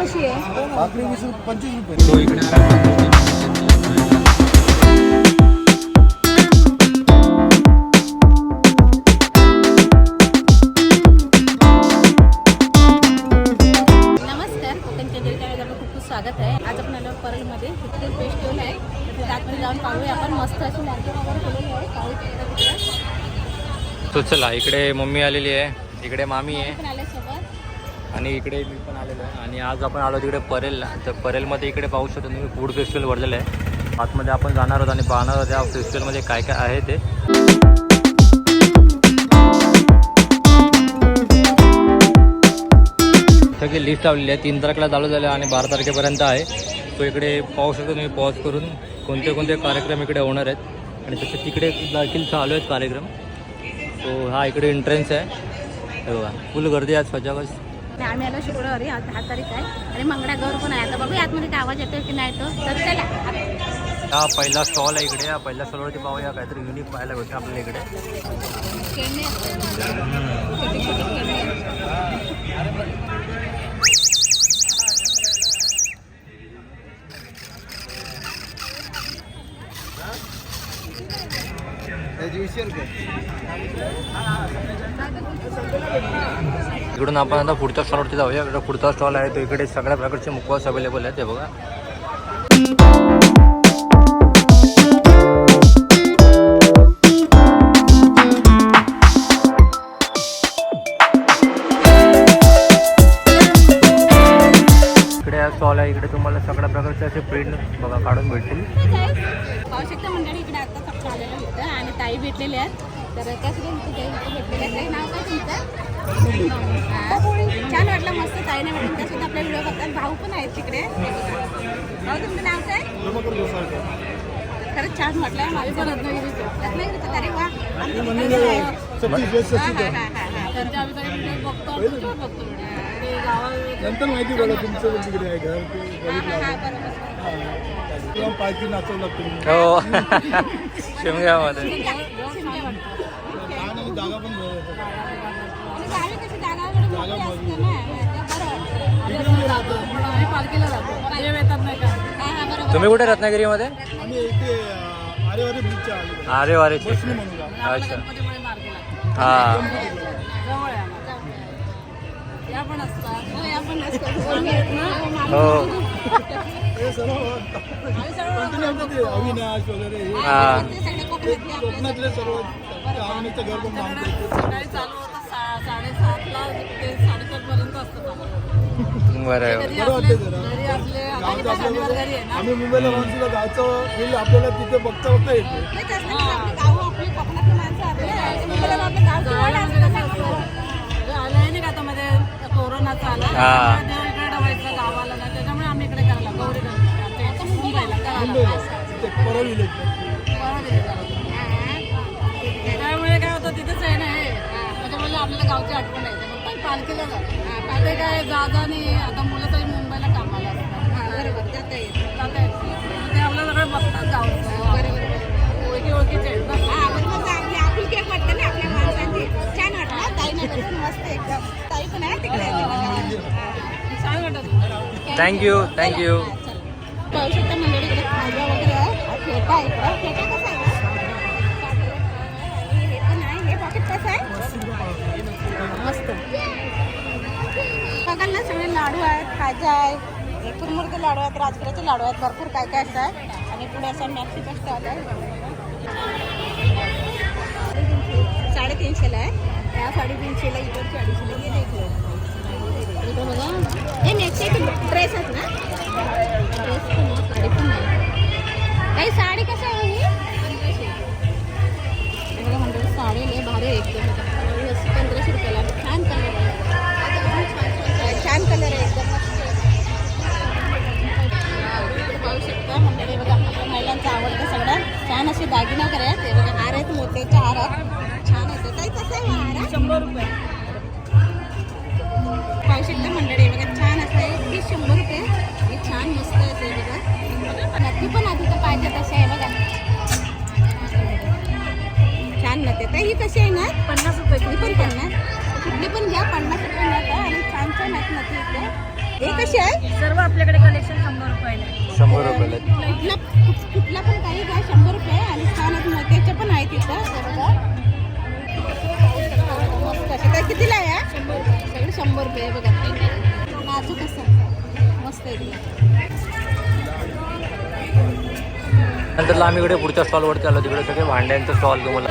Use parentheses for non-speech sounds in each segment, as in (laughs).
कशी आहे? भाकरी वीस रुपये पंचवीस रुपये. तो इकडे नमस्कार. कोकणच्या जलकाळ्यात आपलं खूप खूप स्वागत आहे. आज आपण आलो परळमध्ये. फेस्टिवल आहे. तर तिथे आतमध्ये जाऊन पाहूया आपण. मस्त अशी मार्केट वगैरे केलेली आहे. पाहू शकता तिकडे तो चला इकडे मम्मी आलेली आहे. इकडे मामी आहे. आणि इकडे मी पण आलेलो आहे. आणि आज आपण आलो तिकडे परेलला तर परेलमध्ये इकडे पाहू शकतो तुम्ही फूड फेस्टिवल भरलेलं आहे. आतमध्ये आपण जाणार आहोत आणि पाहणार आहोत त्या फेस्टिवलमध्ये काय काय आहे ते. सगळी लिस्ट लावलेली आहे. तीन तारखेला चालू झालं आणि बारा तारखेपर्यंत आहे. तो इकडे पाहू शकतो तुम्ही पॉज करून कोणते कोणते कार्यक्रम इकडे होणार आहेत. आणि तसे तिकडे देखील चालू आहेत कार्यक्रम. तो हा इकडे एंट्रन्स आहे. बघा फुल गर्दी आहे आज सजावट आणि आम्ही आलो शुक्रवारी आज दहा तारीख आहे. आणि मंगळा गौर पण आहे. आता बघूया आतमध्ये काय आवाज येतो की नाही तो. तर चला. हा पहिला स्टॉल आहे इकडे. पहिल्या स्टॉलवरती पाहूया. काहीतरी युनिक पाहायला भेटेल आपल्याला इकडे. इकडून आपण आता पुढच्या स्टॉलवरती जाऊया. इकडे पुढचा स्टॉल आहे तो इकडे सगळ्या प्रकारचे मुखवास अवेलेबल आहेत ते बघा. इकडे स्टॉल आहे इकडे तुम्हाला सगळ्या प्रकारचे असे प्रिंट बघा काढून भेटतील. ताई भेटलेले आहेत. तर त्यासाठी भेटलेले आहेत. ताई, नाव काय तुमचं. छान वाटलं मस्त ताईने भेटून त्यासोबत आपल्या व्हिडिओ बघतात. भाऊ पण आहेत तिकडे. भाऊ तुमचं नाव काय? खरंच छान वाटलं. माझं पण रत्नागिरीचं अरे वा. नंतर माहिती पडलं तुमचं तिकडे आहे घर ते हा, हा, पालखी नाचवलं तुम्ही. हो. (laughs) शिमग्यामध्ये तुम्ही कुठे रत्नागिरीमध्ये. अरे वारे. अच्छा. हा. हो, आहेत ना? हो. आमचं ते अविनाश वगैरे हे हा ते सगळे कोकणातले आपले. घर पण बरं आहे बरं आपलं आम्ही मुंबईला गावचं आपल्याला तिथे बघता बघता येते नाही, तेच ना, आपली गावं, आपली कोकणातली माणसं आपली. मुंबईला आपलं गावची ओढ असते ना सगळं. कोरोनाचा आला हा. इकडे डवायचं गावाला ना त्याच्यामुळे आम्ही इकडे करायला गौरी गणपती आमच्या इथे मुंबईला करायला ते परळ आपल्याला गावची आठवण आहे मग पण पालखीला जातो काय जागा नाही आता मुलं तरी मुंबईला कामाला असतात. हा, बरोबर, जाता येतं. जाता येत नाही. मग ते आपलं सगळं बघतात गावचं. ओळखी ओळखीचे आहेत ना. हा, बरोबर, आपली आपुलकी एक वाटते ना आपल्या माणसांची. छान वाटलं ताई नाही भेटून मस्त एकदम. ताई पण आहे तिकडे छान वाटत थँक्यू थँक्यू पाहू शकता मंडळी खाजा वगैरे आहे. हा फेटा आहे इकडं. फेटा कसा बघाल ना सगळे लाडू आहेत खाजा आहे हे कुरमुरचे लाडू आहेत राजगिराचे लाडू आहेत भरपूर काय काय असं आहे. आणि पुढे असं मॅक्सीचा स्टॉल आहे साडेतीनशेला आहे. त्या साडेतीनशेला इकडचे अडीचशेला हे देखील इकडे बघा. हे मॅक्सीचे ड्रेस आहेत ना? ड्रेस पण साडी पण नाही काही साडी कसं आहे ही? हे बघा साडी नाही भारी एकदम. पंधराशे रुपयाला छान छान नते तर ही कशी आहे ना पन्नास रुपये ही पण पन्नास कुठली पण घ्या पन्नास रुपये नका आणि छान छान आहेत नती इथे हे कशी आहे सर्व आपल्याकडे कलेक्शन शंभर रुपयाला आहे. शंभर रुपयाला. कुठला कुठ- कुठला पण काही घ्या शंभर रुपये आणि छान आहेत मोत्याचे पण आहेत इथं बघा. मस्त असे. काय कितीला आहे हा? सगळे शंभर रुपये हे बघा नाजूक असं मस्त आहे. नंतर आम्ही इकडे पुढच्या स्टॉलवरती आलो तिकडे सगळे भांड्यांचं स्टॉल तुम्हाला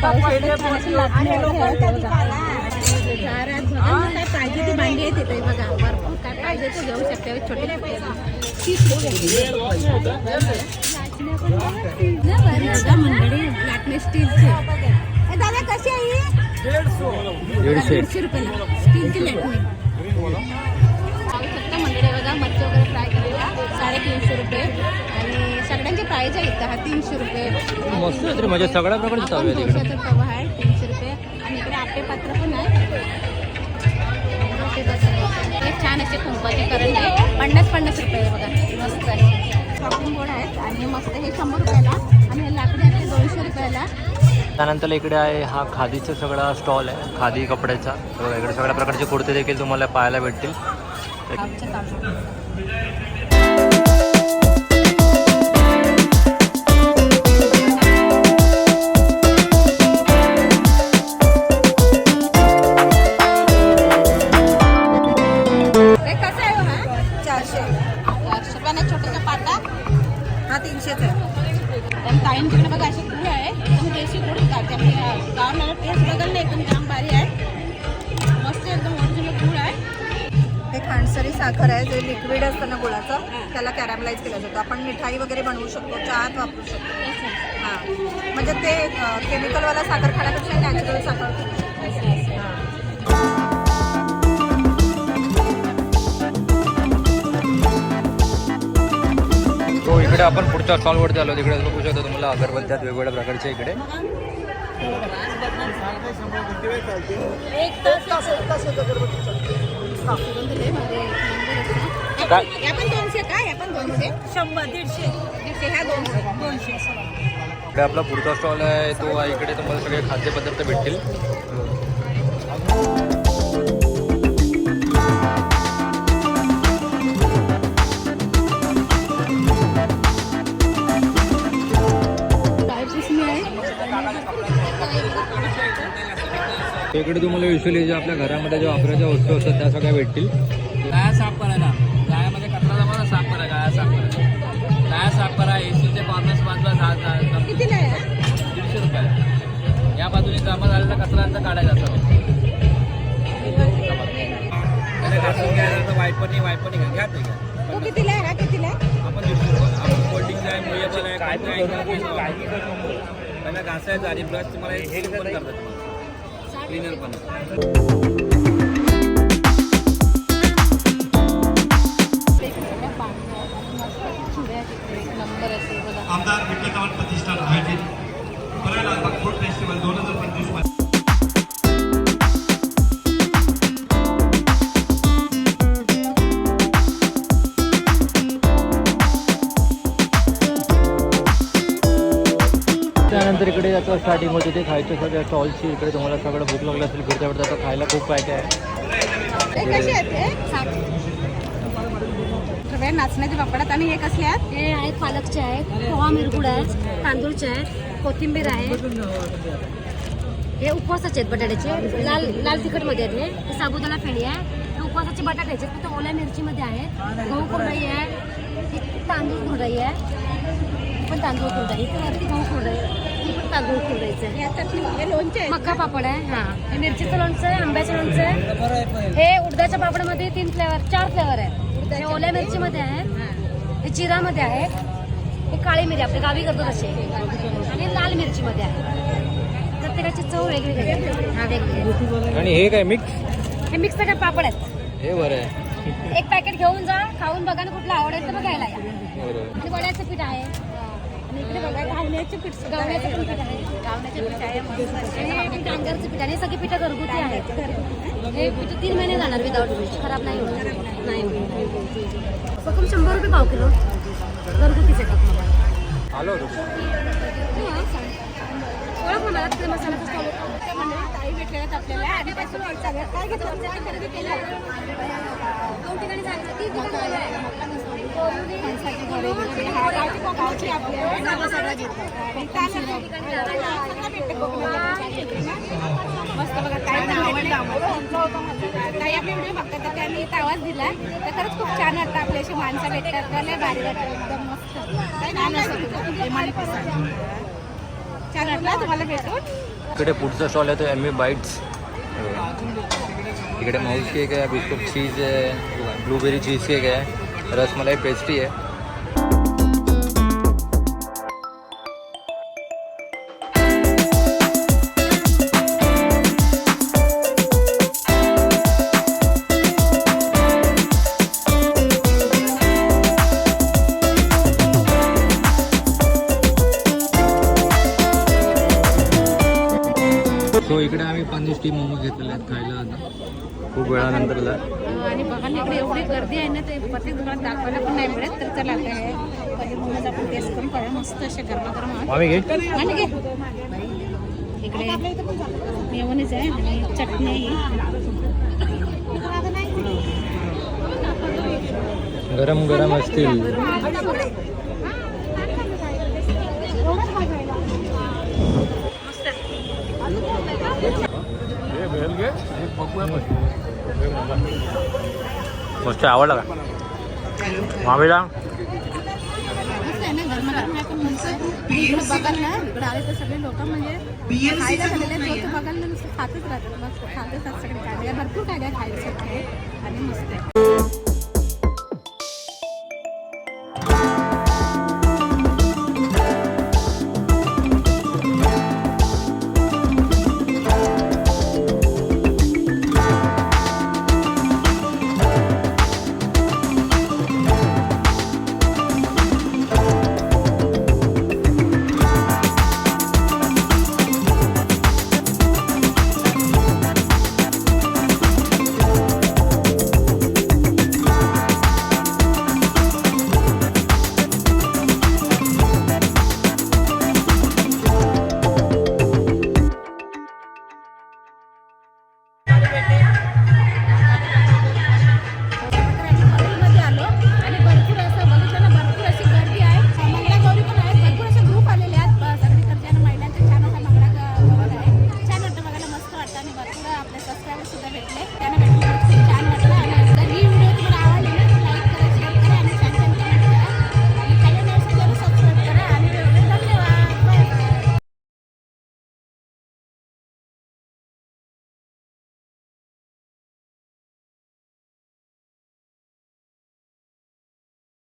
काय पाहिजे ती भांडी बघा. भरपूर काय पाहिजे ते घेऊ शकता. छोटे मंडळी लाटणे स्टीलचे दादा कशी आहे ही? दीडशे. रुपयाला. स्टीलची लाटणे मंडळी बघा मच्छी वगैरे फ्राय करायला. साडेतीनशे रुपये. सगळ्यांचे प्राईज आहे इथं हा तीनशे रुपये. मस्त आहे तरी म्हणजे सगळ्या प्रकारचे चालू आहे तिकडे. डोशाचा तवा आहे तीनशे रुपये. आणि इकडे आपले पात्र पण आहे. हे छान असे कुंपाचे आहे पन्नास पन्नास रुपये बघा. मस्त आहे. शॉपिंग बोर्ड आहेत आणि मस्त हे शंभर रुपयाला. आणि हे लाकडी आहे ते दोनशे रुपयाला. त्यानंतर इकडे आहे हा खादीचा सगळा स्टॉल आहे. खादी कपड्याचा. बघा इकडे सगळ्या प्रकारचे कुर्ते देखील तुम्हाला पाहायला भेटतील. आमच्या. खांडसरी साखर आहे जे लिक्विड असतं ना गुळाचं त्याला कॅरॅमलाइज केलं जातं. आपण मिठाई वगैरे बनवू शकतो चहात वापरू शकतो. हां. म्हणजे ते केमिकलवाला साखर खाण्यापेक्षा नॅचरल साखर हां. तो इकडे आपण पुढच्या स्टॉलवरती आलो तिकडे बघू शकतो तुम्हाला अगरबत्त्या आहेत वेगवेगळ्या प्रकारच्या इकडे. एक तास एक असतं. काय? काय इकडे आपला पुढचा स्टॉल आहे तो इकडे तुम्हाला सगळे खाद्यपदार्थ भेटतील. इकडे तुम्हाला युजली जे आपल्या घरामध्ये ज्या वापराच्या वस्तू असतात त्या सगळ्या भेटतील. गाया साफ करायला. गायामध्ये कचरा जमा ना साफ करा गाया साफ करा. गाया साफ करा एसीचे कॉर्नर्स बाजूला हा? दीडशे रुपये. या बाजूने जमा झालेला कचरा काढायचा असं घ्या कितीला आहे? हा कितीला आपण दीडशे रुपये. आपण कोल्ड्रिंक आहे काय त्यांना घासायचं आणि ब्रश तुम्हाला हे पण करतात. तुम्हाला क्लिनर पण सगळ्या पांढऱ्या आणि आमदार विट्ठलराव प्रतिष्ठान आयोजित. परळ फूड फेस्टिवल दोन हजार पंचवीसमध्ये इकडे आता स्टार्टिंग होते ते खायच्या सगळ्या स्टॉलची इकडे तुम्हाला सगळं भूक लागलं असेल फिरता फिरता आता खायला खूप काय काय आहे. हे कसे आहेत हे सगळे नाचण्याचे पापडात आणि हे कसले आहेत? हे आहेत पालकचे आहेत पोहा मिरगुड आहे तांदूळचे आहेत कोथिंबीर आहे. हे उपवासाचे आहेत बटाट्याचे. लाल लाल तिखटमध्ये आहेत हे. हे साबुदाणा फेणी आहे. हे उपवासाचे बटाट्याचे आहेत. फक्त ओल्या मिरचीमध्ये आहेत गहू कुरडई आहे. ही तांदूळ कुरडई आहे. पण तांदूळ कुरडई इथे वरती गहू कुरडई तांदूळ मक्का पापड आहे हां. हे मिरचीचं लोणचं आहे आंब्याचं लोणचं आहे. हे उडदाच्या पापडामध्ये तीन फ्लेवर चार फ्लेवर आहेत. हे ओल्या मिरचीमध्ये आहे. हे. जिरामध्ये आहे. हे काळी मिरी आपल्या गावी करतो तसे आणि लाल मिरचीमध्ये आहे. प्रत्येकाची चव वेगळी वेगळी हा वेगळी आणि हे काय मिक्स? हे मिक्स सगळे पापड आहेत. हे बरं आहे. एक पॅकेट घेऊन जा खाऊन बघा ना कुठलं आवडेल तर बघायला या. आणि वड्याचं पीठ आहे. इकडे बघा घावण्याचे पीठ पण आहे. आहे. आणि हे डांगरचं पीठ आणि सगळी पिठं घरगुती आहेत. हे पीठ तीन महिने जाणार विदाउट पीठ खराब नाही होणार नाही होणार फक्त शंभर रुपये पाव किलो. घरगुतीचे आलो. ओळख मला ते मसाल्याचं स्टॉल त्या मंडळी ताई भेटलेल्या आहेत आपल्याला. आणि त्यातून सगळ्यात काय घेतलं? आमच्या खरेदी केलं दोन ठिकाणी जायचं तीन ठिकाणी हा गावची आपल्याला सगळं. मस्त बघा व्हिडिओ बघतात. तर त्यांनी आवाज दिला. तर खरंच खूप छान वाटतं आपल्याशी माणसं भेटतात. तर लय भारी वाटतं. एकदम मस्त. छान पसंत छान वाटलं. तुम्हाला भेटून. इकडे पुढचा स्टॉल आहे तो एम ई बाईट्स इकडे माऊस केक आहे बिस्कुट चीज आहे ब्लूबेरी चीज केक आहे. रसमलाई पेस्ट्री आहे. इकडे आम्ही पाणी स्टीम मोमो घेतलेले आहेत खायला आता. खूप वेळानंतरला. आणि बघा इकडे एवढी गर्दी आहे ना ते प्रत्येक दुकानात दाखवायला पण नाही मिळत तर चला आता हे पनीर मोमोज आपण टेस्ट करून पाहूया. मस्त असे गरमागरम आम्ही घे. इकडे मेवनीच आहे आणि चटणी गरम गरम असतील मस्त आवडला का मामीला मस्त आहे ना गरमागरम आहे पण म्हणतो इकडे बघाल ना इकडे आले तर सगळे लोक म्हणजे खायला झालेले आहेत जो तो बघाल ना नुसतं खातच राहतात मस्त खातच राहतात सगळे काय भरपूर काय काय खायचं आहे आणि मस्त आहे.